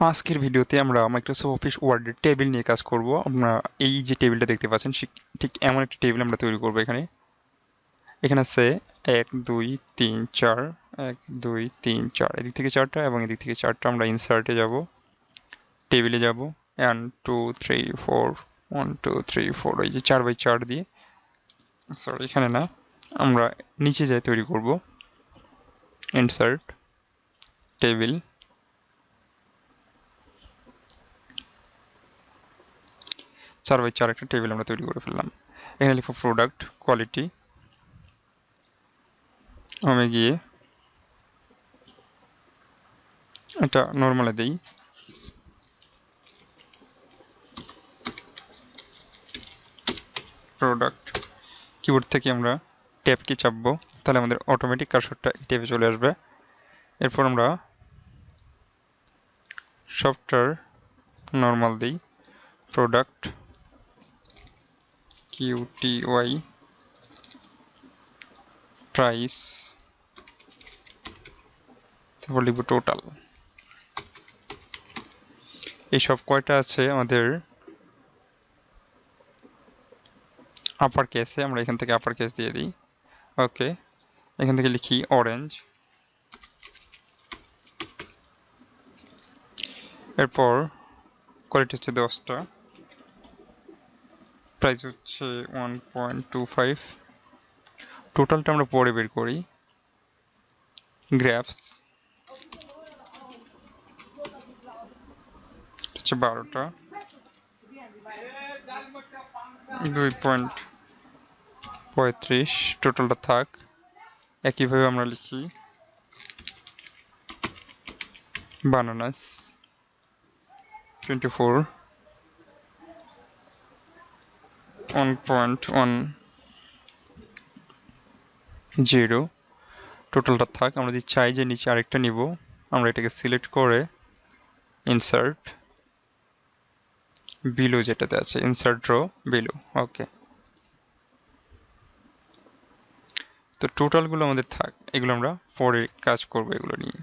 আজকের ভিডিওতে আমরা মাইক্রোসফট অফিস ওয়ার্ডের টেবিল নিয়ে কাজ করব। আমরা এই যে টেবিলটা দেখতে পাচ্ছেন ঠিক এমন একটা টেবিল আমরা তৈরি করব এখানে। এখানে আছে এক, দুই, তিন, চার, এক, দুই, তিন, চার। এদিক থেকে চারটা এবং এদিক থেকে চারটা আমরা ইনসার্টে যাব। টেবিলে যাব। One two three four one two three four এই যে চার বাই চার দিয়ে। সরি এখানে না। আমরা নিচে যাই তৈরি করব। ইনসার্ট টেবিল চার বাই চার একটা টেবিল আমরা তৈরি করে ফেললাম। এখানে লিখব প্রোডাক্ট কোয়ালিটি আমি গিয়ে এটা নর্মালে দেই। প্রোডাক্ট কিবোর্ড থেকে আমরা ট্যাব কি চাপবো? তাহলে আমাদের অটোমেটিক কার্সরটা এই ট্যাবে চলে আসবে। এরপর আমরা সফটওয়্যার নর্মাল দিই। প্রোডাক্ট কিউটিওয়াই প্রাইস তারপর লিখব টোটাল এই সব কয়টা আছে আমাদের আপার কেসে আমরা এখান থেকে আপার কেস দিয়ে দিই। ওকে এখান থেকে লিখি অরেঞ্জ এরপর কোয়ালিটি হচ্ছে দশটা। প্রাইস হচ্ছে ওয়ান পয়েন্ট টু ফাইভ টোটালটা আমরা পরে বের করি। গ্র্যাফস হচ্ছে বারোটা। দুই পয়েন্ট পঁয়ত্রিশ। টোটালটা থাক। একইভাবে আমরা লিখি। বানানাস টোয়েন্টি ফোর জিরো টোটালটা থাক, আমরা যদি চাই যে নিচে আরেকটা নিব, আমরা এটাকে সিলেক্ট করে ইনসার্ট বিলো যেটাতে আছে ইনসার্ট রো বিলো ওকে তো টোটালগুলো আমাদের থাক, এগুলো আমরা পরে কাজ করব এগুলো নিয়ে।